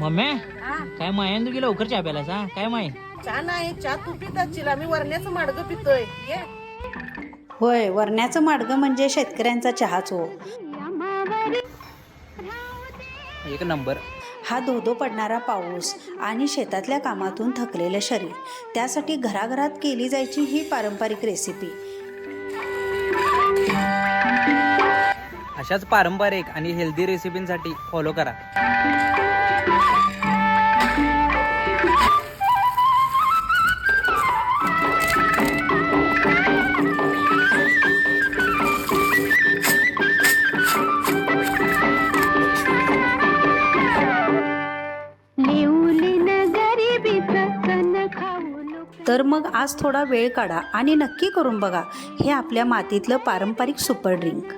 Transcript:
Mummy काय मायान तू की लवकर चहा प्यायलास हा? काय माय चहा नाही चहा तू पित असशील आम्ही वरण्याचं माडगं पितोय. होय वरण्याचं माडगं म्हणजे शेतकऱ्यांचा चहाच हो. एक नंबर. हा धोधो पडणारा पाऊस आणि शेतातल्या कामातून थकलेलं शरीर त्यासाठी घराघरात केली जायची ही पारंपरिक रेसिपी अशाच पारंपरिक आणि हेल्दी रेसिपींसाठी फॉलो करा. तर मग आज थोडा वेळ काढा आणि नक्की करून बघा हे आपल्या मातीतलं पारंपरिक सुपर ड्रिंक.